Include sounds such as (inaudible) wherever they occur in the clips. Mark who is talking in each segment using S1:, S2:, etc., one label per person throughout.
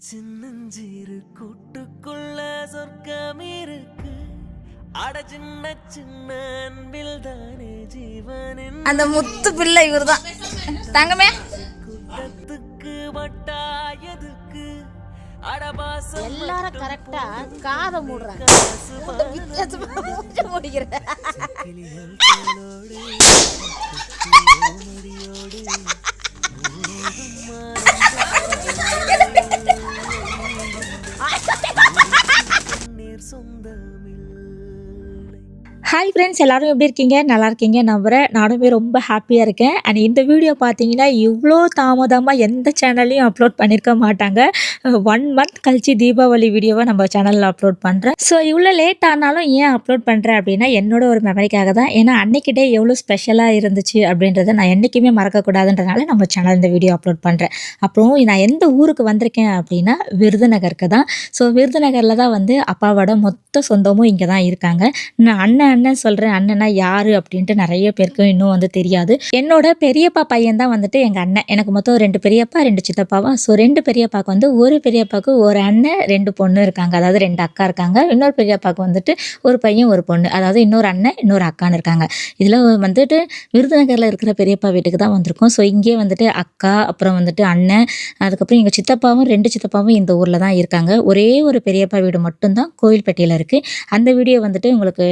S1: சின்னஞ்சிறு கூட்டுக்குள்ள சொர்க்கம் இருக்கு அட சின்ன சின்ன அன்பில் தானே ஜீவனின்
S2: அந்த முத்து பிள்ளை இவர்தான். தங்கமே.
S1: கூட்டத்துக்கு வட்டாயதுக்கு
S2: எல்லாரும் கரெக்டா காதை மூடுறாங்க மூடிக்கிறேன்
S3: ஹாய் ஃப்ரெண்ட்ஸ் எல்லாரும் எப்படி இருக்கீங்க? நல்லா இருக்கீங்க நம்புகிறேன் நானுமே ரொம்ப ஹாப்பியாக இருக்கேன். அண்ட் இந்த வீடியோ பார்த்தீங்கன்னா இவ்வளோ தாமதமாக எந்த சேனல்லையும் அப்லோட் பண்ணியிருக்க மாட்டாங்க. ஒன் மந்த் கழிச்சு தீபாவளி வீடியோவை நம்ம சேனலில் அப்லோட் பண்ணுறேன் ஸோ இவ்வளோ லேட் ஆனாலும் ஏன் அப்லோட் பண்ணுறேன் அப்படின்னா என்னோட ஒரு மெமரிக்காக தான். ஏன்னா அன்றைக்கிட்டே டே எவ்வளோ ஸ்பெஷலாக இருந்துச்சு அப்படின்றத நான் என்றைக்குமே மறக்கக்கூடாதுன்றனால நம்ம சேனல் இந்த வீடியோ அப்லோட் பண்ணுறேன் அப்புறம் நான் எந்த ஊருக்கு வந்திருக்கேன் அப்படின்னா விருதுநகருக்கு தான். ஸோ விருதுநகரில் தான் வந்து அப்பாவோட மொத்த சொந்தமும் இங்கே தான் இருக்காங்க. நான் அண்ணன் அண்ணன் சொல்கிறேன் அண்ணனா யார் அப்படின்ட்டு நிறைய பேருக்கும் இன்னும் வந்து தெரியாது. என்னோட பெரியப்பா பையன் தான் வந்துட்டு எங்கள் அண்ணன். எனக்கு மொத்தம் ரெண்டு பெரியப்பா ரெண்டு சித்தப்பாவா. ஸோ ரெண்டு பெரியப்பாவுக்கு வந்து ஒரு பெரியப்பாவுக்கு ஒரு அண்ணன் ரெண்டு பொண்ணு இருக்காங்க. அதாவது ரெண்டு அக்கா இருக்காங்க. இன்னொரு பெரியப்பாவுக்கு வந்துட்டு ஒரு பையன் ஒரு பொண்ணு. அதாவது இன்னொரு அண்ணன் இன்னொரு அக்கான்னு இருக்காங்க. இதில் வந்துட்டு விருதுநகரில் இருக்கிற பெரியப்பா வீட்டுக்கு தான் வந்திருக்கோம். ஸோ இங்கே வந்துட்டு அக்கா அப்புறம் வந்துட்டு அண்ணன் அதுக்கப்புறம் எங்கள் சித்தப்பாவும் ரெண்டு சித்தப்பாவும் இந்த ஊரில் தான் இருக்காங்க. ஒரே ஒரு பெரியப்பா வீடு மட்டும்தான் கோவில்பட்டியில் இருக்குது அந்த வீடியோ வந்துட்டு உங்களுக்கு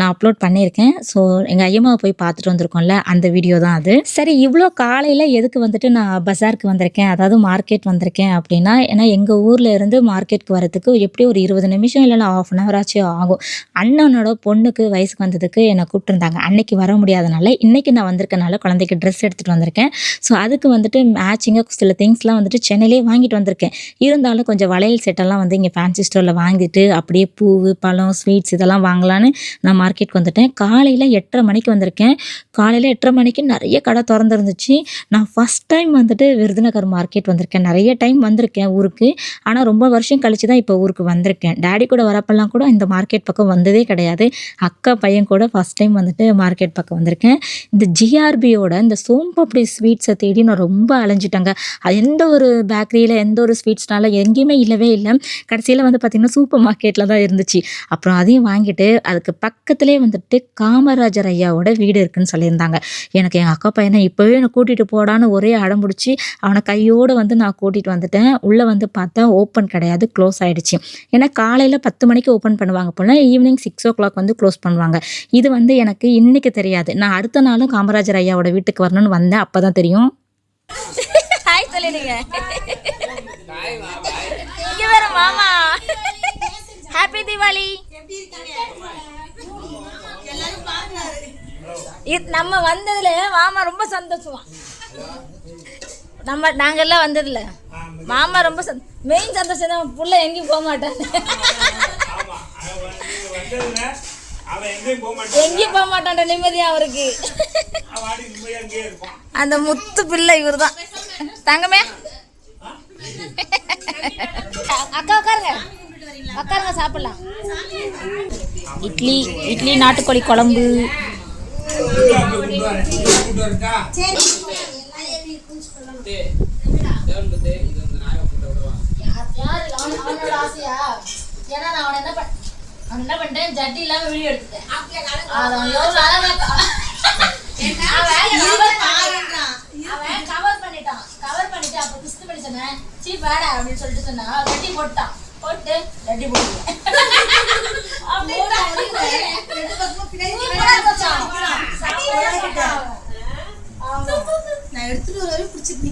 S3: நான் அப்லோட் பண்ணியிருக்கேன். ஸோ எங்கள் ஐயம்மாவை போய் பார்த்துட்டு வந்திருக்கோம்ல அந்த வீடியோ தான் அது. சரி இவ்வளோ காலையில் எதுக்கு வந்துட்டு நான் பஜாருக்கு வந்திருக்கேன்? அதாவது மார்க்கெட் வந்திருக்கேன் அப்படின்னா ஏன்னா எங்கள் ஊரில் இருந்து மார்க்கெட்டுக்கு வரதுக்கு எப்படியும் ஒரு இருபது நிமிஷம் இல்லைன்னா ஆஃப் அன் ஹவர் ஆகும். அண்ணனோட பொண்ணுக்கு வயசுக்கு வந்ததுக்கு என்னை கூப்பிட்டுருந்தாங்க. அன்னைக்கு வர முடியாதனால இன்றைக்கி நான் வந்திருக்கனால குழந்தைக்கு ட்ரெஸ் எடுத்துகிட்டு வந்திருக்கேன். ஸோ அதுக்கு வந்துட்டு மேட்சிங்காக சில திங்ஸ்லாம் வந்துட்டு சென்னையிலே வாங்கிட்டு வந்திருக்கேன். இருந்தாலும் கொஞ்சம் வளையல் செட்டெல்லாம் வந்து இங்கே ஃபேன்சி ஸ்டோரில் வாங்கிட்டு அப்படியே பூவு பழம் ஸ்வீட்ஸ் இதெல்லாம் வாங்கலான்னு நான் மார்க்கெட் வந்துட்டேன். காலையில் எட்டரை மணிக்கு வந்திருக்கேன். காலையில் எட்டரை மணிக்கு நிறைய கடை திறந்துருந்துச்சு. நான் ஃபஸ்ட் டைம் வந்துட்டு விருதுநகர் மார்க்கெட் வந்திருக்கேன். நிறைய டைம் வந்திருக்கேன் ஊருக்கு. ஆனால் ரொம்ப வருஷம் கழிச்சு தான் இப்போ ஊருக்கு வந்திருக்கேன். டேடி கூட வரப்பெல்லாம் கூட இந்த மார்க்கெட் பக்கம் வந்ததே கிடையாது. அக்கா பையன் கூட ஃபஸ்ட் டைம் வந்துட்டு மார்க்கெட் பக்கம் வந்திருக்கேன். இந்த ஜிஆர்பியோட இந்த சோம்பப்படி ஸ்வீட்ஸை தேடி நான் ரொம்ப அலைஞ்சிட்டேங்க. அது எந்த ஒரு பேக்கரியில் எந்த ஒரு ஸ்வீட்ஸ்னால எங்கேயுமே இல்லவே இல்லை. கடைசியில் வந்து பார்த்திங்கன்னா சூப்பர் மார்க்கெட்டில் தான் இருந்துச்சு. அப்புறம் அதையும் வாங்கிட்டு அதுக்கு பக்கத்தில் பக்கத்துலேயே வந்துட்டு காமராஜர் ஐயாவோட வீடு இருக்குன்னு சொல்லியிருந்தாங்க. எனக்கு எங்கள் அக்கா பையனை இப்போவே என்னை கூட்டிகிட்டு போடான்னு ஒரே அடம் பிடிச்சி அவனை கையோடு வந்து நான் கூட்டிகிட்டு வந்துட்டேன். உள்ளே வந்து பார்த்தா ஓப்பன் கிடையாது க்ளோஸ் ஆகிடுச்சு ஏன்னா காலையில் பத்து மணிக்கு ஓப்பன் பண்ணுவாங்க போல ஈவினிங் சிக்ஸ் ஓ கிளாக் வந்து க்ளோஸ் பண்ணுவாங்க. இது வந்து எனக்கு இன்னைக்கு தெரியாது. நான் அடுத்த நாளும் காமராஜர் ஐயாவோட வீட்டுக்கு வரணும்னு வந்தேன். அப்போ தான் தெரியும்
S2: ஹாய் சொல்லிடுங்க வேற மாமா. ஹாப்பி தீபாவளி நம்ம வந்ததுல மாமா ரொம்ப சந்தோஷமா. நம்ம நாங்கெல்லாம் வந்ததுல மாமா ரொம்ப மெயின் சந்தோஷம் தான். புள்ள எங்கேயும் போக
S4: மாட்டான் எங்கேயும் போக மாட்டான்
S2: எங்கேயும் நிம்மதியா அவருக்கு. அந்த முத்து பிள்ளை இவர் தான் தங்கமே? அக்கா உட்காருங்க. உட்காருங்க சாப்பிடலாம். இட்லி இட்லி நாட்டுக்கோழி குழம்பு. ஏன்னா நான் அவனை என்ன பண்ண அவன் என்ன பண்ணிட்டேன். ஜட்டி இல்லாம வீடியோ எடுத்துட்டேன் அவன் எவ்வளவு அழகா அவன் கவர் பண்ணிட்டான் கவர் பண்ணிட்டு அப்ப கிறிஸ்து பண்ணி சொன்னேன் சீ பேடா அப்படின்னு சொல்லிட்டு சொன்னா கட்டி போட்டான். போட்டு கட்டி போட்டு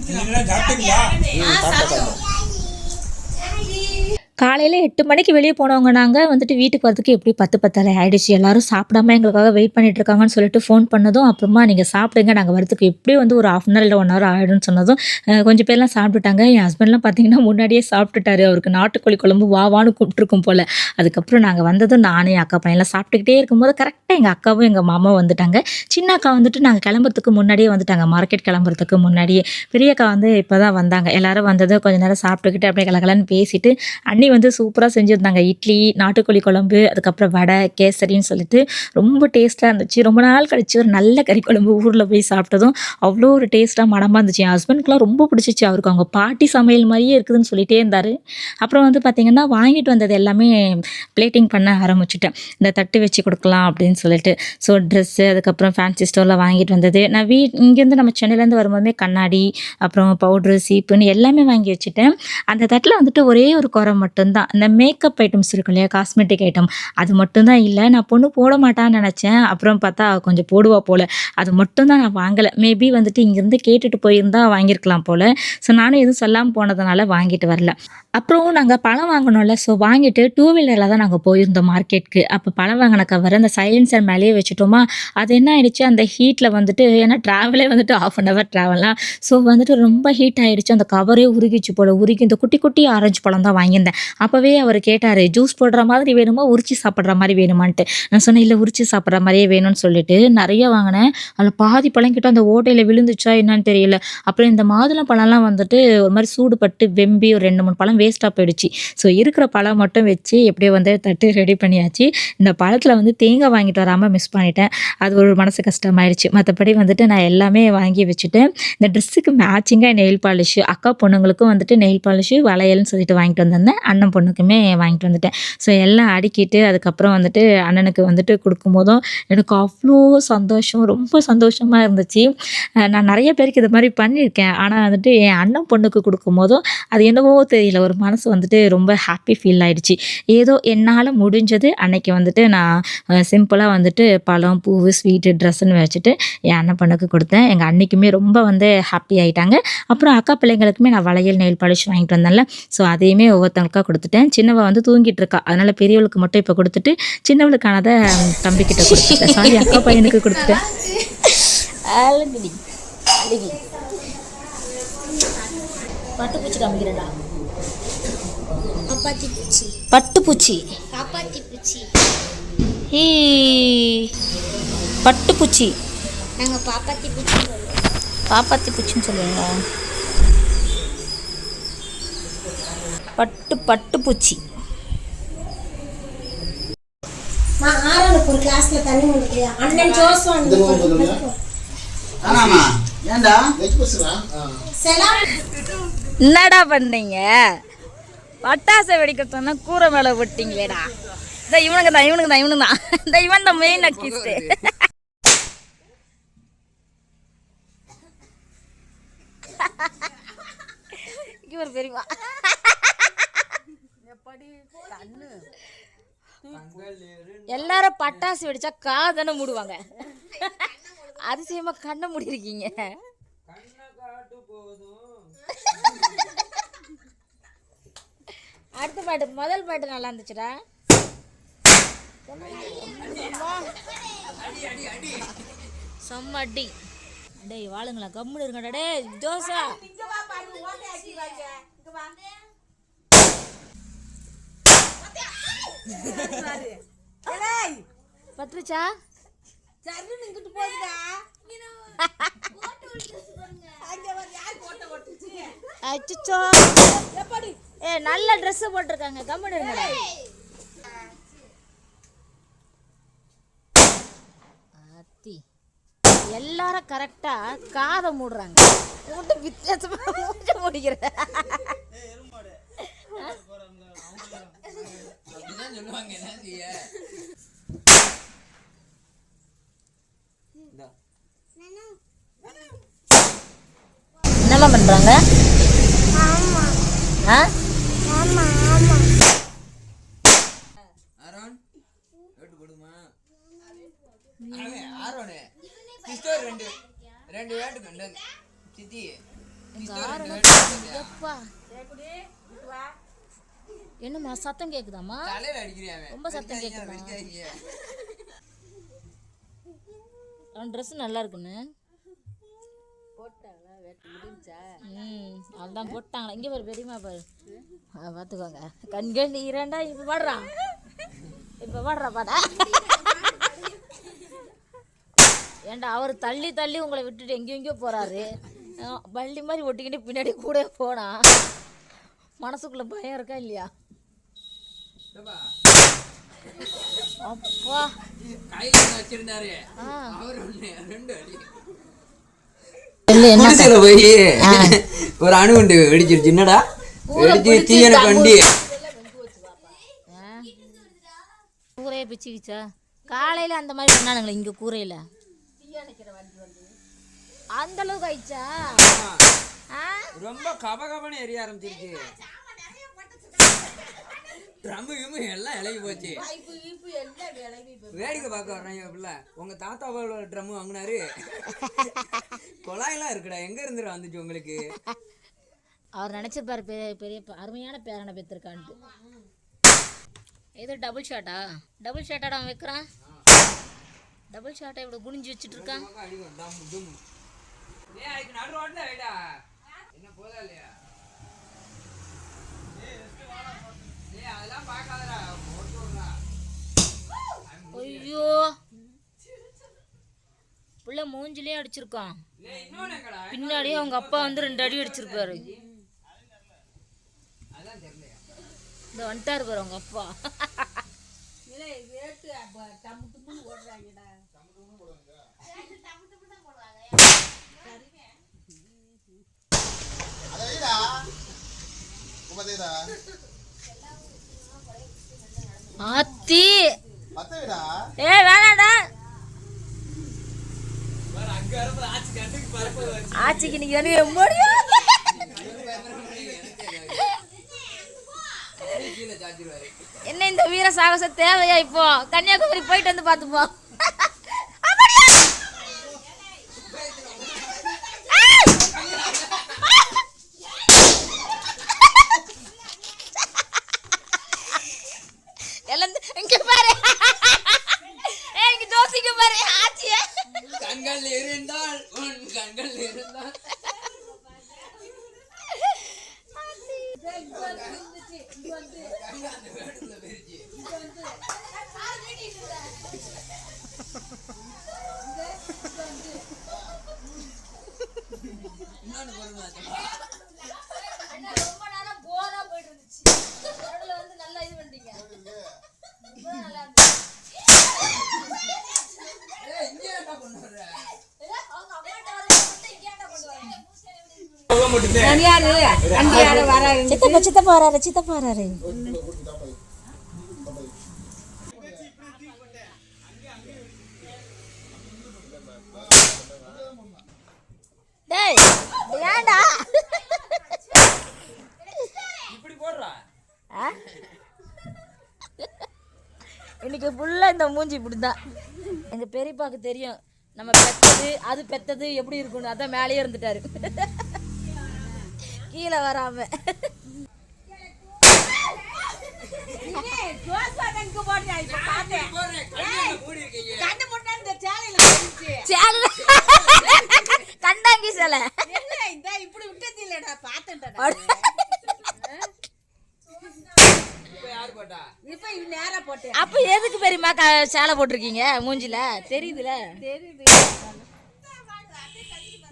S4: நீங்களா சாப்பிட்டீங்களா?
S3: காலையில் எட்டு மணிக்கு வெளியே போனவங்க நாங்கள் வந்துட்டு வீட்டுக்கு வரதுக்கு எப்படி பத்து பத்தரை ஆயிடுச்சு. எல்லாரும் சாப்பிடாம எங்களுக்காக வெயிட் பண்ணிட்டு இருக்காங்கன்னு சொல்லிட்டு ஃபோன் பண்ணதும் அப்புறமா நீங்கள் சாப்பிடுங்க நாங்கள் வரதுக்கு எப்படியும் வந்து ஒரு ஆஃப் அன் ஹவர் இல்லை ஒன் ஹவர் ஆகிடும்னு சொன்னதும் கொஞ்சம் பேர்லாம் சாப்பிட்டுட்டாங்க. என் ஹஸ்பண்ட்லாம் பார்த்தீங்கன்னா முன்னாடியே சாப்பிட்டுட்டாரு. அவருக்கு நாட்டுக்கோழி குழம்பு வா வான்னு கூப்பிட்டுருக்கும் போல். அதுக்கப்புறம் நாங்கள் வந்ததும் நானே என் அக்கா பையன்லாம் சாப்பிட்டுக்கிட்டே இருக்கும்போது கரெக்டாக எங்கள் அக்காவும் எங்கள் மாமாவும் வந்துட்டாங்க. சின்ன அக்கா வந்துட்டு நாங்கள் கிளம்புறதுக்கு முன்னாடியே வந்துட்டாங்க. மார்க்கெட் கிளம்புறதுக்கு முன்னாடியே. பெரிய அக்கா வந்து இப்போ தான் வந்தாங்க. எல்லாரும் வந்ததும் கொஞ்சம் நேரம் சாப்பிட்டுக்கிட்டு அப்படியே கலகலன்னு பேசிட்டு அன்னைக்கு இட்லி வந்து சூப்பராக செஞ்சுருந்தாங்க. இட்லி நாட்டுக்கோழி குழம்பு அதுக்கப்புறம் வடை கேசரின்னு சொல்லிட்டு ரொம்ப டேஸ்ட்டாக இருந்துச்சு. ரொம்ப நாள் கழிச்சு ஒரு நல்ல கறி குழம்பு ஊரில் போய் சாப்பிட்டதும் அவ்வளோ ஒரு டேஸ்ட்டாக மனமாக இருந்துச்சு. என் ஹஸ்பண்ட்க்குலாம் ரொம்ப பிடிச்சிச்சு அவருக்கு. அவங்க பாட்டி சமையல் மாதிரியே இருக்குதுன்னு சொல்லிட்டே இருந்தார். அப்புறம் வந்து பார்த்திங்கன்னா வாங்கிட்டு வந்தது எல்லாமே பிளேட்டிங் பண்ண ஆரம்பிச்சிட்டேன். இந்த தட்டு வச்சு கொடுக்கலாம் அப்படின்னு சொல்லிட்டு. ஸோ ட்ரெஸ்ஸு அதுக்கப்புறம் ஃபேன்சி ஸ்டோரில் வாங்கிட்டு வந்தது. நான் வீ இங்கேருந்து நம்ம சென்னையிலேருந்து வரும்போதுமே கண்ணாடி அப்புறம் பவுட்ரு சீப்புன்னு எல்லாமே வாங்கி வச்சுட்டேன். அந்த தட்டில் வந்துட்டு ஒரே ஒரு குறை மட்டும்தான். இந்த மேக்கப் ஐட்டம்ஸ் இருக்கும் இல்லையா காஸ்மெட்டிக் ஐட்டம் அது மட்டும்தான் இல்லை நான் பொண்ணு போட மாட்டான்னு நினச்சேன். அப்புறம் பார்த்தா கொஞ்சம் போடுவா போல். அது மட்டும்தான் நான் வாங்கலை. மேபி வந்துட்டு இங்கேருந்து கேட்டுட்டு போயிருந்தா வாங்கியிருக்கலாம் போல். ஸோ நானும் எதுவும் சொல்லாமல் போனதுனால வாங்கிட்டு வரல. அப்புறம் நாங்கள் பழம் வாங்கினோம்ல ஸோ வாங்கிட்டு டூ வீலரில் தான் நாங்கள் போயிருந்தோம் மார்க்கெட்டுக்கு அப்போ பழம் வாங்கின கவர் அந்த சைலன்சர் மேலேயே வச்சுட்டோமா? அது என்ன ஆயிடுச்சு? அந்த ஹீட்டில் வந்துட்டு ஏன்னா ட்ராவலே வந்துட்டு ஆஃப் அன் ஹவர் ட்ராவலாம் ஸோ வந்துட்டு ரொம்ப ஹீட் ஆகிடுச்சு அந்த கவரே உருகிச்சு போல் உருகி இந்த குட்டி குட்டி ஆரஞ்சு பழம் தான் வாங்கியிருந்தேன். அப்போவே அவர் கேட்டார் ஜூஸ் போடுற மாதிரி வேணுமா? உரிச்சு சாப்பிட்ற மாதிரி வேணுமான்ட்டு. நான் சொன்னேன் இல்லை உரிச்சு சாப்பிட்ற மாதிரியே வேணும்னு சொல்லிட்டு நிறைய வாங்கினேன். அதில் பாதி பழம் கிட்ட அந்த ஓட்டையில் விழுந்துச்சா என்னன்னு தெரியல. அப்புறம் இந்த மாதுளம் பழம்லாம் வந்துட்டு ஒரு மாதிரி சூடுபட்டு வெம்பி ஒரு ரெண்டு மூணு பழம் வேஸ்ட்டாக போயிடுச்சு. ஸோ இருக்கிற பழம் மட்டும் வச்சு எப்படியோ வந்து தட்டு ரெடி பண்ணியாச்சு. இந்த பழத்தில் வந்து தேங்காய் வாங்கிட்டு வராமல் மிஸ் பண்ணிட்டேன். அது ஒரு மனசு கஷ்டமாயிடுச்சு மற்றபடி வந்துட்டு நான் எல்லாமே வாங்கி வச்சுட்டேன். இந்த ட்ரெஸ்ஸுக்கு மேட்சிங்காக நெயில் பாலிஷ் அக்கா பொண்ணுங்களுக்கும் வந்துட்டு நெயில் பாலிஷு வளையல்னு சொல்லிட்டு வாங்கிட்டு வந்திருந்தேன். அண்ணன் பொண்ணுக்குமே வாங்கிட்டு வந்துட்டேன். ஸோ எல்லாம் அடுக்கிட்டு அதுக்கப்புறம் வந்துட்டு அண்ணனுக்கு வந்துட்டு கொடுக்கும்போதும் எனக்கு அவ்வளோ சந்தோஷம். ரொம்ப சந்தோஷமாக இருந்துச்சு. நான் நிறைய பேருக்கு இது மாதிரி பண்ணியிருக்கேன். ஆனால் வந்துட்டு என் அண்ணன் பொண்ணுக்கு கொடுக்கும்போதும் அது என்னவோ தெரியல. ஒரு மனசு வந்துட்டு ரொம்ப ஹாப்பி ஃபீல் ஆகிடுச்சு ஏதோ என்னால் முடிஞ்சது அன்னைக்கு வந்துட்டு நான் சிம்பிளாக வந்துட்டு பழம் பூவு ஸ்வீட்டு ட்ரெஸ்ஸுன்னு வச்சுட்டு என் அண்ணன் பொண்ணுக்கு கொடுத்தேன். எங்கள் அன்னைக்குமே ரொம்ப வந்து ஹாப்பி ஆகிட்டாங்க அப்புறம் அக்கா பிள்ளைங்களுக்குமே நான் வளையல் நெயில் பாலிஷ் வாங்கிட்டு வந்தேன்ல. ஸோ அதையுமே ஒவ்வொருத்தவங்களுக்கா கொடுத்துட்டேன். சின்னவ வந்து தூங்கிட்டு இருக்கா. அதனால் பெரியவளுக்கு மட்டும் இப்போ கொடுத்துட்டு சின்னவளுக்கானதை தம்பிக்கிட்ட கொடுத்துட்டேன். சாரி அக்கா பையனுக்கு கொடுத்துட்டேன்.
S2: பட்டு பட்டுப்பூச்சி
S5: காப்பாத்தி பூச்சி
S2: பட்டுப்பூச்சி.
S5: காப்பாத்தி பூச்சி
S2: ஈ பட்டுப்பூச்சி.
S5: நாங்க பாப்பாத்தி பூச்சி சொல்லுவோம்.
S2: பாப்பாத்தி பூச்சின்னு சொல்லுவீங்களா? பட்டு பட்டுப்பூச்சி.
S5: நான் ஆறாளுக்கு ஒரு கிளாஸ்ல தண்ணி முடிக்கலையா அண்ணன் ஜோஸ்வான்
S6: ஆமாமா ஏண்டா
S5: செலாம்
S2: என்னடா பண்ணீங்க? பட்டாசை வெடிக்க சொன்னா கூரை மேலே விட்டீங்களேடா. இந்த இவனுக்கு தான் இவனுக்கு தான் இவனுக்கு தான் இந்த இவன் தான் மெயின் அக்கிஸ்ட் இவர் பெரியவா எல்லாரும் பட்டாசு வெடிச்சா காதானே மூடுவாங்க. அதிசயமா கண்ணை மூடிருக்கீங்க அடுத்த பாட்டு முதல் பாட்டு நல்லா இருந்துச்சுடா. செம்ம அடி. டேய் வாளுங்களா கம்முன்னு இருங்கடா டேய் ஜோசா. பத்துருச்சா (laughs) அச்சோ ஏ நல்ல Dress போட்டிருக்காங்க. கம்முன்னு இருங்கடா அத்தி எல்லாரும் கரெக்டா காதை மூடுறாங்க. மட்டும் வித்தியாசமா மூஞ்ச முடிக்கிற. என்னெல்லாம் பண்றாங்க ஆ
S7: ரெண்டு ரெண்டு வேட்டு கண்டு. சித்தி
S2: என்னம்மா சத்தம்
S7: அடிக்கிறியாமே
S2: ரொம்ப சத்தம் கேக்குதா? ட்ரெஸ் நல்லா இருக்குன்னு. ம் அதுதான் போட்டாங்களா. இங்கே பாரு பெரியம்மா பாரு. பார்த்துக்கோங்க கண்கள் நீரண்டா இப்போ பாடுறா. இப்போ பாடுறா பாடா. ஏன்டா அவர் தள்ளி தள்ளி உங்களை விட்டுட்டு எங்கேயோ எங்கேயோ போகிறாரு பள்ளி மாதிரி ஒட்டிக்கிட்டு பின்னாடி கூட போனா. மனசுக்குள்ளே பயம் இருக்கா இல்லையா? அப்பா.
S7: கையில வச்சிருந்தாரு. அவர் ரெண்டு குடிசையில போய் ஒரு அணுகுண்டு வெடிச்சிருச்சு. என்னடா? வெடிச்சு தீயன கண்டி.
S2: கூரையை பிச்சுக்கிச்சா? காலையில அந்த மாதிரி பண்ணானுங்களே இங்க கூரையில. அந்த அளவுக்கு ஆயிடுச்சா? ஆ?
S7: ரொம்ப கபகபன்னு எரிய ஆரம்பிச்சிருச்சு. ட்ரம்மு கிம்மு எல்லாம் இலகி போச்சு. வேடிக்கை பார்க்க வர்றாங்க பிள்ளை. உங்க தாத்தாவோட ட்ரம் வாங்கினாரு. குழாயெல்லாம் இருக்குடா. எங்க இருந்து வந்துச்சு உங்களுக்கு?
S2: அவர் நினைச்சிருப்பாரு பெரிய பெரிய அருமையான பேரனை பெற்றிருக்கான்ட்டு. ஏதோ டபுள் ஷாட்டா டபுள் ஷாட்டாடா அவன் வைக்கிறான். டபுள் ஷாட்டை இவ்வளோ குனிஞ்சு வச்சுட்டு இருக்கான்
S7: என்ன போதா இல்லையா?
S2: ஐயோ. புள்ள மூஞ்சிலே அடிச்சிருக்கான். பின்னாடியே அவங்க அப்பா வந்து ரெண்டு அடி அடிச்சிருப்பாரு இந்த வந்துட்டா இருக்காரு அவங்க அப்பா. ஆத்தி. ஏ வேணாடா ஆச்சிக்கு நீங்க தானே முடியும் என்ன இந்த வீர சாகசம் தேவையா இப்போ? கன்னியாகுமரி போயிட்டு வந்து பார்த்துப்போம் எல்லாம் இங்க பாரு ஏய் இங்க ஜோசிங்க பாரு ஆச்சியே
S7: கண்கள் இருந்தால் உன் கண்கள் இருந்தால் இன்னொன்னு பொறுமை
S2: ரொம்ப இருந்துச்சு வந்து நல்லா இது பண்ணிட்டீங்க ரொம்ப நல்லா இருந்துச்சு
S7: ஏய் இங்க என்ன கொண்டு வர்ற
S2: இல்ல, அவங்க அம்மாட்ட வரது இங்கே என்ன கொண்டு வராங்க
S3: சித்தப்பா சித்தப்பா வராரு சித்தப்பா வராரு.
S2: டேய் ஏன்டா?
S7: இப்படி போடுறா.
S2: ஆ? இன்னைக்கு ஃபுல்லாக இந்த மூஞ்சி இப்படி தான் எங்கள் பெரியப்பாக்கு தெரியும். நம்ம பெத்தது அது பெத்தது எப்படி இருக்கும்னு. அதான் மேலேயே இருந்துட்டாரு. கீழே வராம. சேலை. கண்டாங்கி சேலை.
S7: இப்ப யார் போட்டா?
S2: அப்ப எதுக்கு பெரியம்மா க- சேலை போட்டிருக்கீங்க? மூஞ்சில? தெரியுதுல?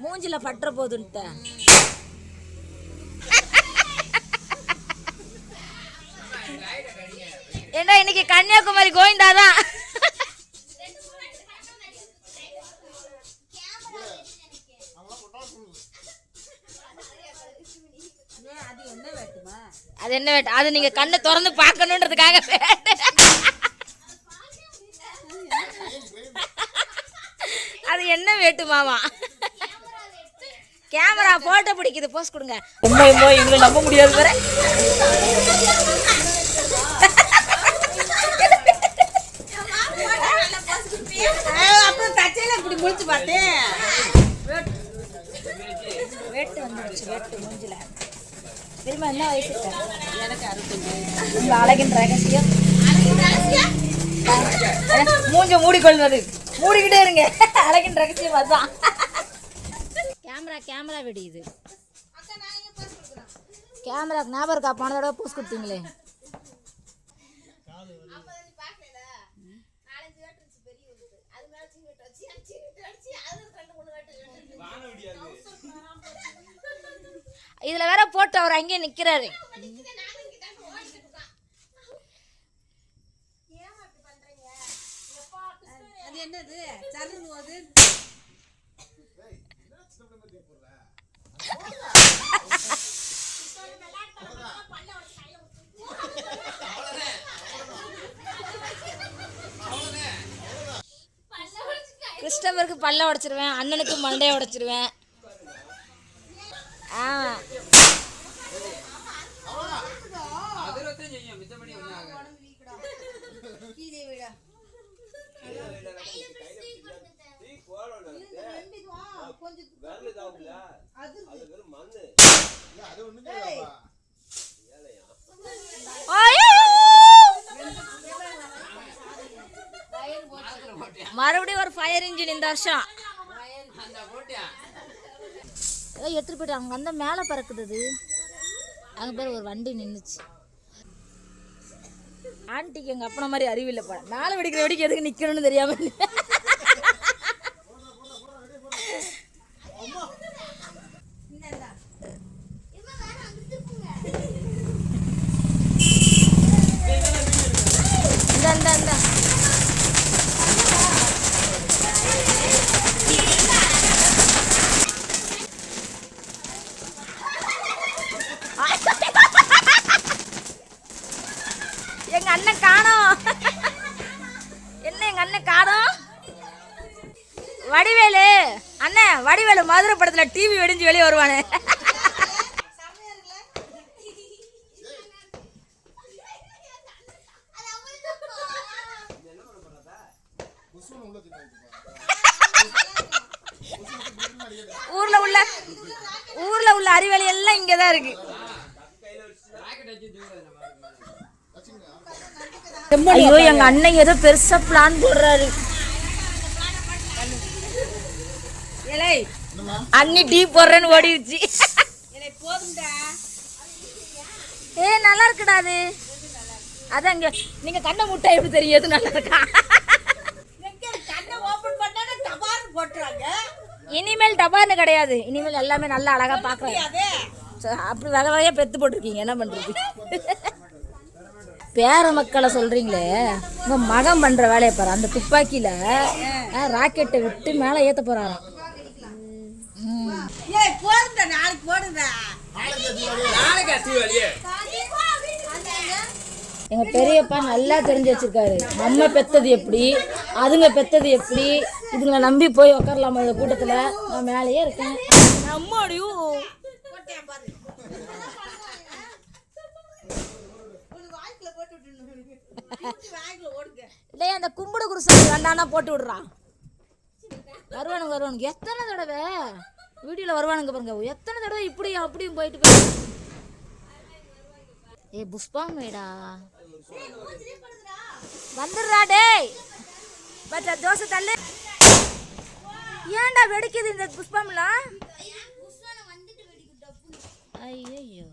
S2: மூஞ்சில பற்ற போதுன்ட்டு ஏண்டா இன்னைக்கு கன்னியாகுமரி கோவிந்தா தான் அது என்ன வேட்டு அது நீங்க கண்ணை திறந்து பார்க்கணுன்றதுக்காக அது என்ன வேட்டு மாமா? கேமரா போட்டோ பிடிக்குது. போஸ் கொடுங்க. எம்மா இவங்களை நம்ப முடியாது வேற. வேட்டு வந்துருச்சு வேட்டு மூஞ்சில. திரும்ப என்ன வயசு? உங்க அழகின் ரகசியம். மூஞ்ச மூடிக்கொள்வது. மூடிக்கிட்டே இருங்க. அழகின் ரகசியம் அதான் கேமரா கேமரா வெடியுது கேமரா ஞாபகம் இருக்கா? போன தடவை பூஸ் கொடுத்தீங்களே. இதில் வேற போட்டு அவர் அங்கேயே நிற்கிறாரு
S5: என்னது? போது
S2: கிறிஸ்டவருக்கு பல்ல உடைச்சிருவேன் அண்ணனுக்கு மண்டையை உடைச்சிருவேன். மறுபடியும் ஒரு ஃபயர் இன்ஜின் இந்த வருஷம். எடுத்துகிட்டு எடுத்துட்டு போயிட்டு அங்கே வந்தால் மேலே பறக்குது அது அங்கே பேர் ஒரு வண்டி நின்றுச்சு ஆண்டிக்கு எங்கள் அப்பனை மாதிரி அறிவில்லை போட மேலே வெடிக்கிற வெடிக்க எதுக்கு நிற்கணும்னு தெரியாமல் ஊர்ல உள்ள ஊர்ல உள்ள அறிவாளி எல்லாம் இங்கதான் இருக்கு. ஐயோ எங்க அண்ணன் ஏதோ பெருசா பிளான் போடுறாரு. அண்ணி டீ போடுறேன்னு ஓடிடுச்சு ஏ நல்லா இருக்குடா அது. அதான் இங்க நீங்க கண்ணை முட்டை எப்படி தெரியும்? எது நல்லா இருக்கா?
S5: கண்ணை ஓபன் பண்ணா தபார் போட்டுறாங்க.
S2: இனிமேல் டபார்னு கிடையாது. இனிமேல் எல்லாமே நல்லா அழகா பாக்குறேன்
S5: அதே
S2: அப்படி வகை வகையா பெத்து போட்டிருக்கீங்க. என்ன பண்றது? பேர மக்களை சொல்றீங்களே. உங்க மகன் பண்ற வேலையை பாரு. அந்த துப்பாக்கியில ராக்கெட்டை விட்டு மேல ஏத்த போறாராம்.
S5: ஏய் போடுடா நாளைக்கு போடுடா
S7: நாளைக்கு தீபாவளியே
S2: எங்க பெரியப்பா நல்லா தெரிஞ்சு வச்சிருக்காரு. நம்ம பெத்தது எப்படி? அதுங்க பெத்தது எப்படி? இதுங்களை நம்பி போய் உட்காரலாமா இந்த கூட்டத்துல? நான் மேலேயே இருக்கேன்.
S5: ஓடுங்க
S2: டேய் அந்த கும்பிடு குருசாமி வேண்டாம்னா போட்டு விடுறான் வருவானுங்க வருவானுங்க. எத்தனை தடவை? வீடியோவில் வருவானுங்க பாருங்க. எத்தனை தடவை இப்படியும் அப்படியும் போயிட்டு போய் ஏ புஷ்பா மேடா. வந்துடுறா டேய். பச்சா தோசை தள்ளு. ஏன்டா வெடிக்குது இந்த புஷ்பம்லாம்? ஐயோ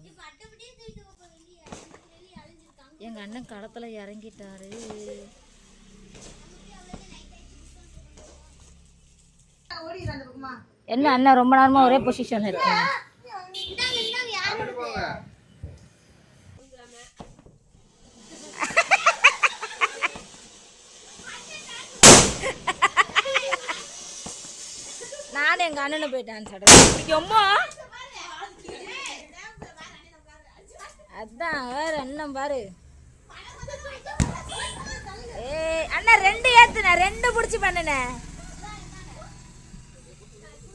S2: எங்க அண்ணன் களத்துல இறங்கிட்டாரு. என்ன அண்ணன் ரொம்ப நேரமா ஒரே பொசிஷன்ல இருக்கீங்க? அண்ணனை போய் டான்ஸ் ஆடுறேன் அதான் வேற அண்ணன் பாரு. ஏ அண்ணா ரெண்டு ஏத்துன ரெண்டு பிடிச்சி பண்ணுன.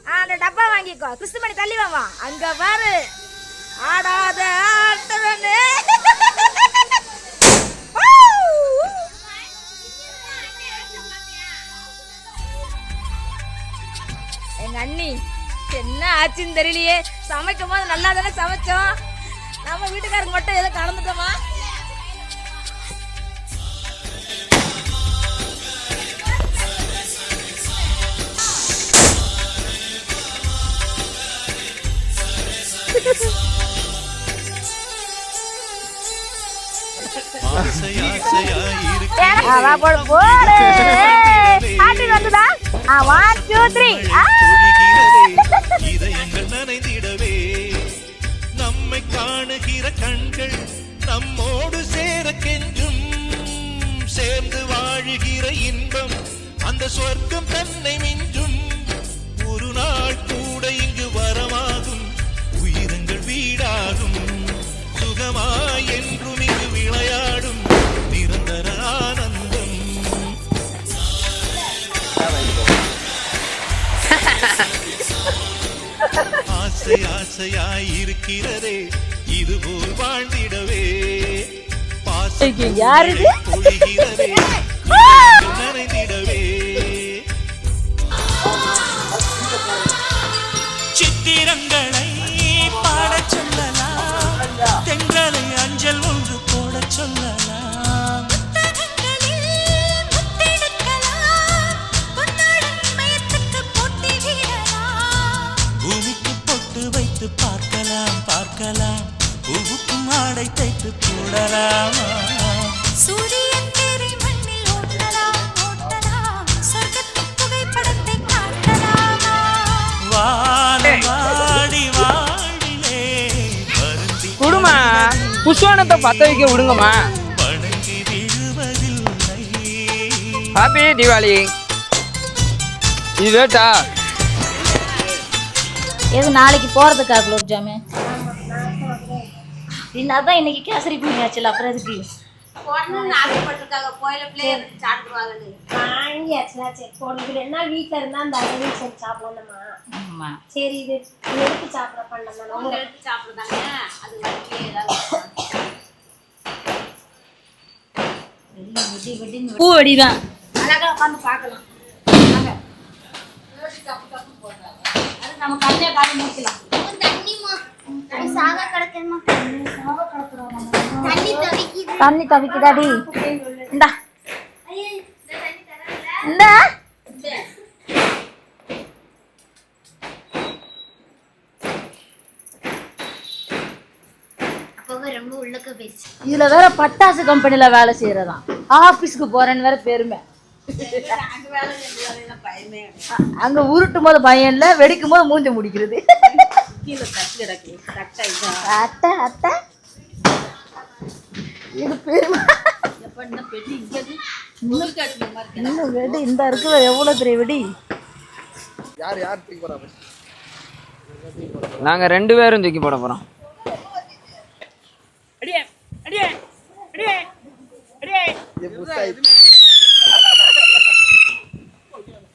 S2: ஆ அந்த டப்பா வாங்கிக்கோ. கிறிஸ்துமணி தள்ளி வாங்க அங்க பாரு. ஆடாத ஆட்டவனே. அண்ணி என்ன ஆச்சுன்னு தெரியலையே. சமைக்கும் போது நல்லா தானே சமைச்சோம். நம்ம வீட்டுக்காரங்க மட்டும் ஏதோ கலந்துட்டோமா? ஆ, போடு, போடு. ஹாப்பி வந்துதா ஒன் டூ த்ரீ
S6: இதயங்கள் காணுகிற கண்கள் நம்மோடு சேர கெஞ்சும் சேர்ந்து வாழுகிற இன்பம் அந்த சொர்க்கம் தன்னை மிஞ்சும் ஒரு நாள் கூட இங்கு வரமாகும் உயிரங்கள் வீடாகும். சுகமாய் என்றும் இங்கு விளையாடும் நிரந்தர ஆனந்தம். ஆசை ஆசையாய் இருக்கிறதே. இதுபோல் வாழ்ந்திடவே. பாசம் பொழிகிறதே. நனைந்திடவே.
S1: சித்திரங்களை பாடச் சொல்லலாம். தென்றலை அஞ்சல் ஒன்று போடச் சொல்லலாம். பூமிக்கு பொட்டு வைத்து பார்க்கலாம் பார்க்கலாம். பூவுக்கும் ஆடை தைத்து போடலாமா
S8: சூரியன் தேரை மண்ணில் ஓட்டலாம் ஓட்டலாம். சொர்க்கத்து புகைப்படத்தை காட்டலாமா?
S1: வானம் வாடி வாடிலே வருந்தி
S7: குடுமா. புஷ்வானத்தை பத்த வைக்க விடுங்கம்மா.
S1: வணங்கி
S7: ஹாப்பி தீபாவளி. இது வேட்டா
S2: எது நாளைக்கு போகிறதுக்கா குலோப் ஜாமு? அதான் இன்னைக்கு கேசரி பண்ணியாச்சுல அப்புறம் எதுக்கு?
S5: வாங்கியாச்சுல சரி. போனது என்ன வீட்டில் இருந்தால் அந்த சரி சாப்பிடணுமா?
S2: ஆமாம்
S5: சரி இது எடுத்து சாப்பிட பண்ணலாம்
S2: பூ வெடிதான்.
S5: அழகா உட்காந்து பார்க்கலாம்.
S2: அது நம்ம கண்ணிலே காட்டி முடிக்கலாம். தண்ணி தவிக்குதாடி இந்தா. இந்தா இதுல வேற பட்டாசு கம்பெனில வேலை செய்யறதாம். ஆபீஸ்க்கு போறேன்னு வேற பெருமை. அங்க உருட்டும் போது பயம் இல்ல வெடிக்கும் போது மூஞ்ச முடிக்கிறது. அத்தை அத்தை. இது பெருமை? இன்னும் வெடி இந்த இருக்கு எவ்வளவு பெரிய வெடி?
S7: நாங்க ரெண்டு பேரும் தூக்கி போட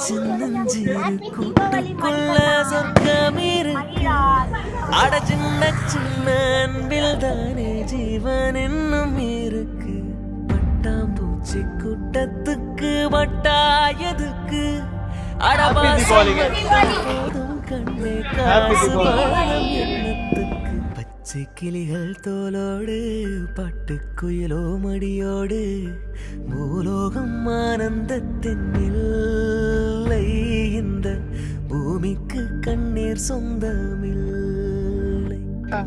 S1: சின்னஞ்சிறு கூட்டுக்குள்ள சொர்க்கம் அட சின்ன சின்ன அன்பில் தானே ஜீவன் இன்னும் இருக்கு. பட்டாம்பூச்சி கூட்டத்துக்கு வட்டாயதுக்கு போதும் கண்ணே காசு சிக்கிலிகள் தோலோடு பட்டுக்குயிலோ மடியோடு பூலோகம் ஆனந்தத்தின் இல்லை. இந்த பூமிக்கு கண்ணீர் சொந்தமில்லை.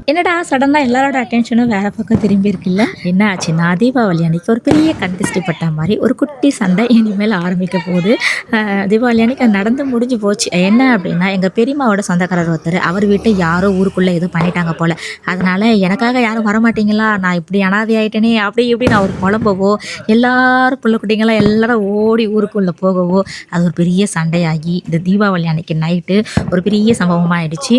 S3: என்னடா சடனாக எல்லாரோட அட்டென்ஷனும் வேற பக்கம் திரும்பி இருக்குல்ல? என்ன ஆச்சுன்னா தீபாவளி அன்னைக்கு ஒரு பெரிய கண்டிஸ்டி பட்ட மாதிரி ஒரு குட்டி சண்டை இனிமேல் ஆரம்பிக்க போகுது. தீபாவளி அன்னைக்கு அது நடந்து முடிஞ்சு போச்சு. என்ன அப்படின்னா எங்கள் பெரியம்மாவோட சொந்தக்காரர் ஒருத்தர் அவர் வீட்டை யாரோ ஊருக்குள்ளே எதுவும் பண்ணிட்டாங்க போல். அதனால எனக்காக யாரும் வரமாட்டீங்களா? நான் இப்படி அனாதை ஆயிட்டேனே அப்படி இப்படி நான் ஒரு குழம்பவோ எல்லாரும் பிள்ளை குட்டிங்களாம் எல்லாரும் ஓடி ஊருக்குள்ளே போகவோ அது ஒரு பெரிய சண்டையாகி இந்த தீபாவளி அன்னைக்கு நைட்டு ஒரு பெரிய சம்பவமாக ஆயிடுச்சு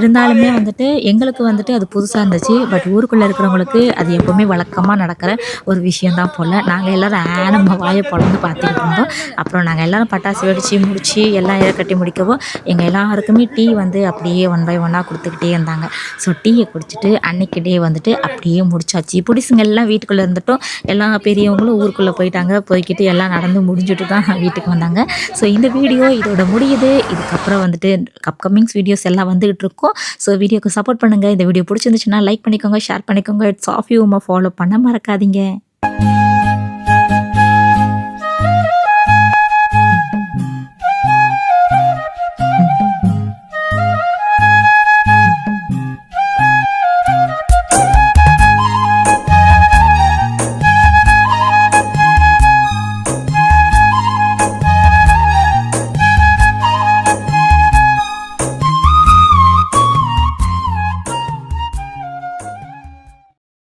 S3: இருந்தாலுமே வந்துட்டு எங்களுக்கு வந்துட்டு அது புதுசாக இருந்துச்சு. பட் ஊருக்குள்ளே இருக்கிறவங்களுக்கு அது எப்போவுமே வழக்கமாக நடக்கிற ஒரு விஷயந்தான் போல். நாங்கள் எல்லோரும் ஆ நம்ம வாயை பொழந்து பார்த்துக்கிட்டு இருந்தோம். அப்புறம் நாங்கள் எல்லோரும் பட்டாசு வெடித்து முடித்து எல்லாம் இதை கட்டி முடிக்கவும் எங்கள் எல்லாருக்குமே டீ வந்து அப்படியே ஒன் பை ஒன்னாக கொடுத்துக்கிட்டே இருந்தாங்க. ஸோ டீயை குடிச்சிட்டு அன்னைக்கு டே வந்துட்டு அப்படியே முடிச்சாச்சு. பிடிசுங்க எல்லாம் வீட்டுக்குள்ளே இருந்துட்டோம். எல்லா பெரியவங்களும் ஊருக்குள்ளே போயிட்டாங்க. போய்க்கிட்டு எல்லாம் நடந்து முடிஞ்சுட்டு தான் வீட்டுக்கு வந்தாங்க. ஸோ இந்த வீடியோ இதோட முடியுது. இதுக்கப்புறம் வந்துட்டு அப்கமிங்ஸ் வீடியோஸ் எல்லாம் வந்துகிட்டு இருக்கோம். ஸோ வீடியோக்கு சப்போர்ட் பண்ணுங்கள் இந்த வீடியோ பிடிச்சிருந்துச்சுன்னா லைக் பண்ணிக்கோங்க ஷேர் பண்ணிக்கோங்க. இட்ஸ் ஆஃப் யூ ஃபாலோ பண்ண மறக்காதீங்க.